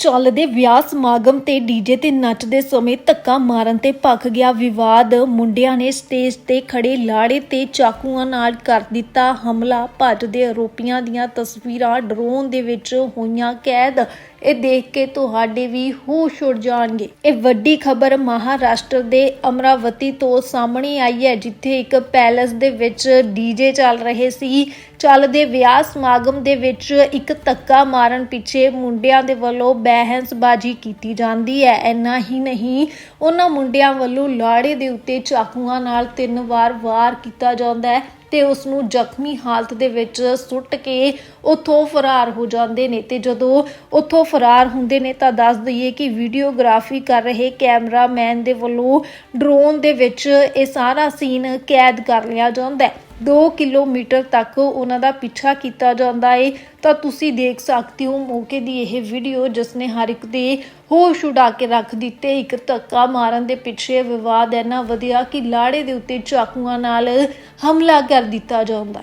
ਚੱਲਦੇ ਵਿਆਹ ਸਮਾਗਮ ਤੇ ਡੀਜੇ ਤੇ ਨੱਚਦੇ ਸਮੇਂ ਧੱਕਾ ਮਾਰਨ ਤੇ ਭਖ ਗਿਆ। ਵਿਵਾਦ, ਮੁੰਡਿਆਂ ਨੇ ਸਟੇਜ ਤੇ ਖੜੇ ਲਾੜੇ ਤੇ ਚਾਕੂਆਂ ਨਾਲ ਕਰ ਦਿੱਤਾ ਹਮਲਾ। ਭੱਜਦੇ ਆਰੋਪੀਆਂ ਦੀਆਂ ਤਸਵੀਰਾਂ ਡਰੋਨ ਦੇ ਵਿੱਚ ਹੋਈਆਂ ਕੈਦ। ਇਹ ਦੇਖ ਕੇ ਤੁਹਾਡੇ ਵੀ ਹੋਸ਼ ਉੱਡ ਜਾਣਗੇ। ਇਹ ਵੱਡੀ ਖਬਰ ਮਹਾਰਾਸ਼ਟਰ ਦੇ ਅਮਰਾਵਤੀ ਤੋਂ ਸਾਹਮਣੇ ਆਈ ਹੈ, ਜਿੱਥੇ ਇੱਕ ਪੈਲੇਸ ਦੇ ਵਿੱਚ ਡੀਜੇ ਚੱਲ ਰਹੇ ਸੀ। ਚੱਲਦੇ ਵਿਆਹ ਸਮਾਗਮ ਦੇ ਵਿੱਚ ਇੱਕ ਧੱਕਾ ਮਾਰਨ ਪਿੱਛੇ ਮੁੰਡਿਆਂ ਦੇ ਵੱਲੋਂ ਬਹਿਸਬਾਜ਼ੀ ਕੀਤੀ ਜਾਂਦੀ ਹੈ। ਇੰਨਾ ਹੀ ਨਹੀਂ, ਉਹਨਾਂ ਮੁੰਡਿਆਂ ਵੱਲੋਂ ਲਾੜੇ ਦੇ ਉੱਤੇ ਚਾਕੂਆਂ ਨਾਲ ਤਿੰਨ ਵਾਰ ਵਾਰ ਕੀਤਾ ਜਾਂਦਾ ਹੈ। ਤੇ ਉਸ ਨੂੰ ਜ਼ਖਮੀ ਹਾਲਤ ਦੇ ਵਿੱਚ ਸੁੱਟ ਕੇ ਉੱਥੋਂ ਫਰਾਰ ਹੋ ਜਾਂਦੇ ਨੇ। ਤੇ ਜਦੋਂ ਉੱਥੋਂ ਫਰਾਰ ਹੁੰਦੇ ਨੇ ਤਾਂ ਦੱਸ ਦਈਏ ਕਿ ਵੀਡੀਓਗ੍ਰਾਫੀ ਕਰ ਰਹੇ ਕੈਮਰਾਮੈਨ ਦੇ ਵੱਲੋਂ ਡਰੋਨ ਦੇ ਵਿੱਚ ਇਹ ਸਾਰਾ ਸੀਨ ਕੈਦ ਕਰ ਲਿਆ ਜਾਂਦਾ ਹੈ। 2 ਕਿਲੋਮੀਟਰ ਤੱਕ ਉਹਨਾਂ ਦਾ ਪਿੱਛਾ ਕੀਤਾ ਜਾਂਦਾ ਹੈ ਤਾਂ ਤੁਸੀਂ ਦੇਖ ਸਕਦੇ ਹੋ ਮੌਕੇ ਦੀ ਇਹ ਵੀਡੀਓ ਜਿਸ ਨੇ ਹਰ ਇੱਕ ਦੇ ਹੋਸ਼ ਉਡਾ ਕੇ ਰੱਖ ਦਿੱਤੇ। ਇੱਕ ਧੱਕਾ ਮਾਰਨ ਦੇ ਪਿੱਛੇ ਵਿਵਾਦ ਇੰਨਾ ਵਧਿਆ ਕਿ ਲਾੜੇ ਦੇ ਉੱਤੇ ਚਾਕੂਆਂ ਨਾਲ ਹਮਲਾ ਕਰ ਦਿੱਤਾ ਜਾਂਦਾ।